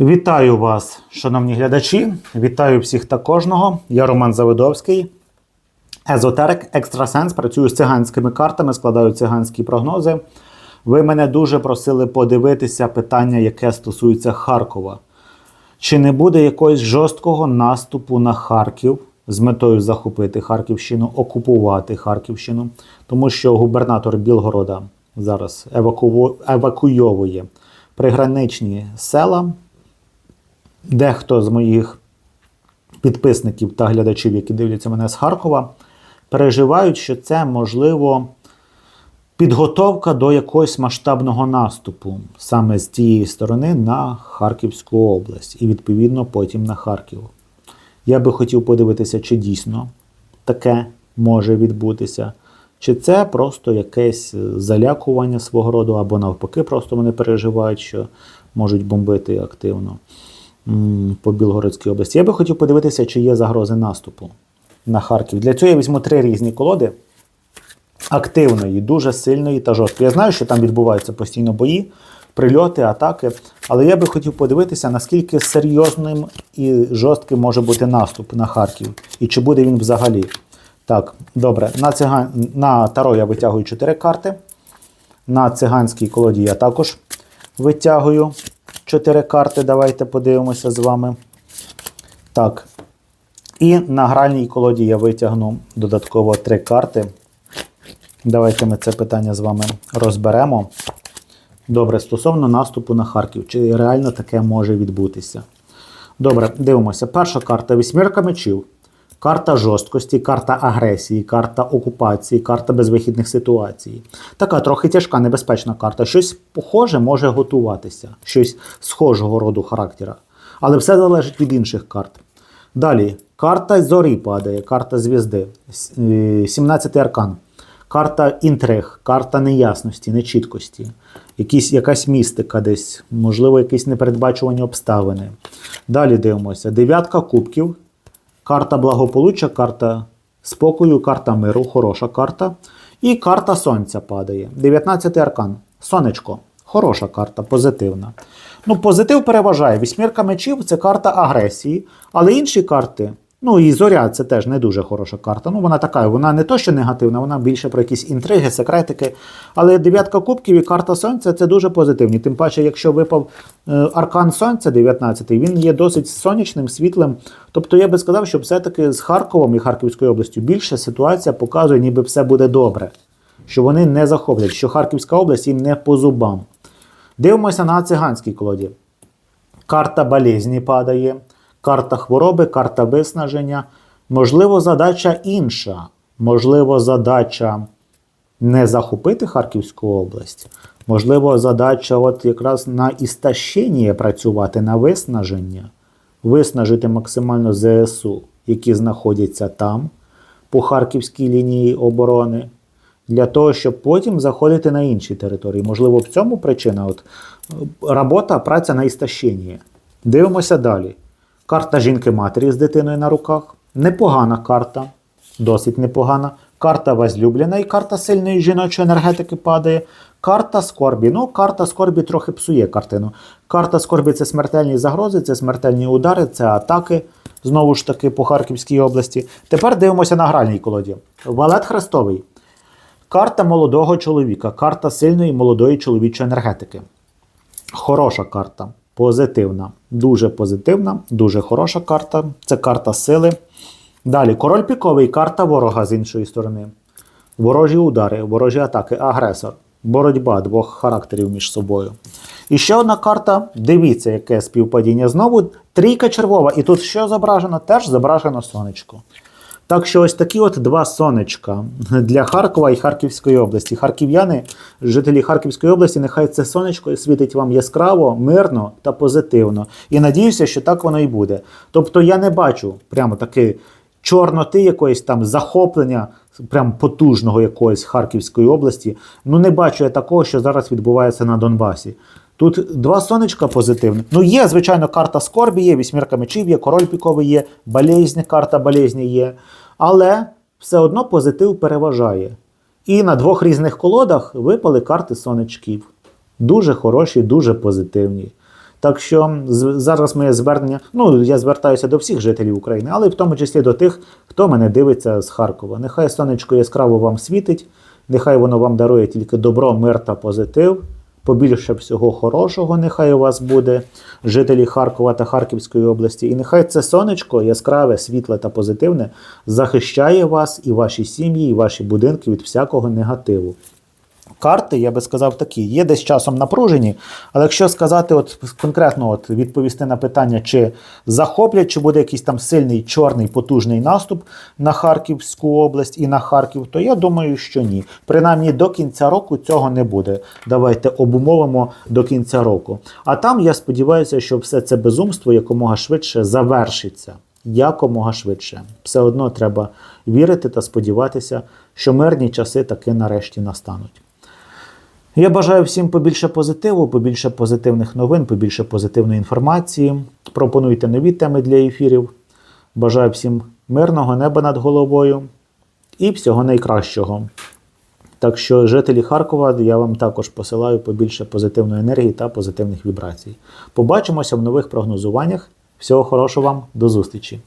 Вітаю вас, шановні глядачі. Вітаю всіх та кожного. Я Роман Завидовський. Езотерик, екстрасенс, працюю з циганськими картами, складаю циганські прогнози. Ви мене дуже просили подивитися питання, яке стосується Харкова. Чи не буде якогось жорсткого наступу на Харків з метою захопити Харківщину, окупувати Харківщину, тому що губернатор Білгорода зараз еваку... евакуйовує приграничні села. Дехто з моїх підписників та глядачів, які дивляться мене з Харкова, переживають, що це можливо підготовка до якогось масштабного наступу саме з тієї сторони на Харківську область і, відповідно, потім на Харків. Я би хотів подивитися, чи дійсно таке може відбутися, чи це просто якесь залякування свого роду, або навпаки, просто вони переживають, що можуть бомбити активно по Білгородській області. Я би хотів подивитися, чи є загрози наступу на Харків. Для цього я візьму три різні колоди активної, дуже сильної та жорсткої. Я знаю, що там відбуваються постійно бої, прильоти, атаки. Але я би хотів подивитися, наскільки серйозним і жорстким може бути наступ на Харків, і чи буде він взагалі. Так, добре, на, циган... на Таро я витягую 4 карти. На циганській колоді я також витягую 4 карти. Давайте подивимося з вами. Так. І на гральній колоді я витягну додатково три карти. Давайте ми це питання з вами розберемо. Добре, стосовно наступу на Харків, чи реально таке може відбутися? Добре, дивимося. Перша карта вісьмірка мечів. Карта жорсткості, карта агресії, карта окупації, карта безвихідних ситуацій. Така трохи тяжка, небезпечна карта. Щось похоже може готуватися, щось схожого роду характера. Але все залежить від інших карт. Далі, карта зорі падає, карта звізди, 17 аркан. Карта інтриг, карта неясності, нечіткості, якісь, якась містика десь, можливо, якісь непередбачувані обставини. Далі дивимося: дев'ятка кубків, карта благополуччя, карта спокою, карта миру, хороша карта. І карта сонця падає. 19 аркан. Сонечко. Хороша карта, позитивна. Ну, позитив переважає. Вісьмірка мечів це карта агресії, але інші карти. Ну і зоря це теж не дуже хороша карта. Ну, вона така, вона не то, що негативна, вона більше про якісь інтриги, секретики. Але дев'ятка кубків і карта сонця це дуже позитивні. Тим паче, якщо випав е, аркан сонця 19, він є досить сонячним, світлим. Тобто я би сказав, що все-таки з Харковом і Харківською областю більше ситуація показує, ніби все буде добре. Що вони не захоплять, що Харківська область їм не по зубам. Дивимося на циганській колоді. Карта болезні падає, карта хвороби, карта виснаження. Можливо, задача інша. Можливо, задача не захопити Харківську область. Можливо, задача от якраз на істощення працювати, на виснаження, виснажити максимально ЗСУ, які знаходяться там, по Харківській лінії оборони, для того, щоб потім заходити на інші території. Можливо, в цьому причина от, е, робота, праця на істощення. Дивимося далі. Карта жінки-матері з дитиною на руках. Непогана карта, досить непогана. Карта возлюблена і карта сильної жіночої енергетики падає. Карта скорбі. Ну, карта скорбі трохи псує картину. Карта скорбі це смертельні загрози, це смертельні удари, це атаки. Знову ж таки, по Харківській області. Тепер дивимося на гральній колоді. Валет Хрестовий. Карта молодого чоловіка, карта сильної молодої чоловічої енергетики. Хороша карта, позитивна, дуже позитивна, дуже хороша карта. Це карта сили. Далі, король піковий, карта ворога з іншої сторони. Ворожі удари, ворожі атаки, агресор, боротьба двох характерів між собою. І ще одна карта. Дивіться, яке співпадіння. Знову трійка червова. І тут що зображено? Теж зображено сонечко. Так що ось такі от два сонечка для Харкова і Харківської області. Харків'яни, жителі Харківської області, нехай це сонечко світить вам яскраво, мирно та позитивно. І надіюся, що так воно і буде. Тобто я не бачу прямо таки чорноти якоїсь там захоплення, прям потужного якоїсь Харківської області. Ну не бачу я такого, що зараз відбувається на Донбасі. Тут два сонечка позитивні. Ну, є, звичайно, карта скорбі, є, вісьмірка мечів, є, король піковий є, болезні, карта болезні є. Але все одно позитив переважає. І на двох різних колодах випали карти сонечків. Дуже хороші, дуже позитивні. Так що зараз моє звернення, ну я звертаюся до всіх жителів України, але в тому числі до тих, хто мене дивиться з Харкова. Нехай сонечко яскраво вам світить, нехай воно вам дарує тільки добро, мир та позитив. Побільше всього хорошого нехай у вас буде, жителі Харкова та Харківської області. І нехай це сонечко яскраве, світле та позитивне захищає вас і ваші сім'ї, і ваші будинки від всякого негативу. Карти, я би сказав, такі, є десь часом напружені, але якщо сказати, от конкретно от відповісти на питання, чи захоплять, чи буде якийсь там сильний чорний потужний наступ на Харківську область і на Харків, то я думаю, що ні. Принаймні до кінця року цього не буде. Давайте обумовимо до кінця року. А там я сподіваюся, що все це безумство якомога швидше завершиться. Якомога швидше. Все одно треба вірити та сподіватися, що мирні часи таки нарешті настануть. Я бажаю всім побільше позитиву, побільше позитивних новин, побільше позитивної інформації. Пропонуйте нові теми для ефірів. Бажаю всім мирного неба над головою і всього найкращого. Так що, жителі Харкова, я вам також посилаю побільше позитивної енергії та позитивних вібрацій. Побачимося в нових прогнозуваннях. Всього хорошого вам, до зустрічі!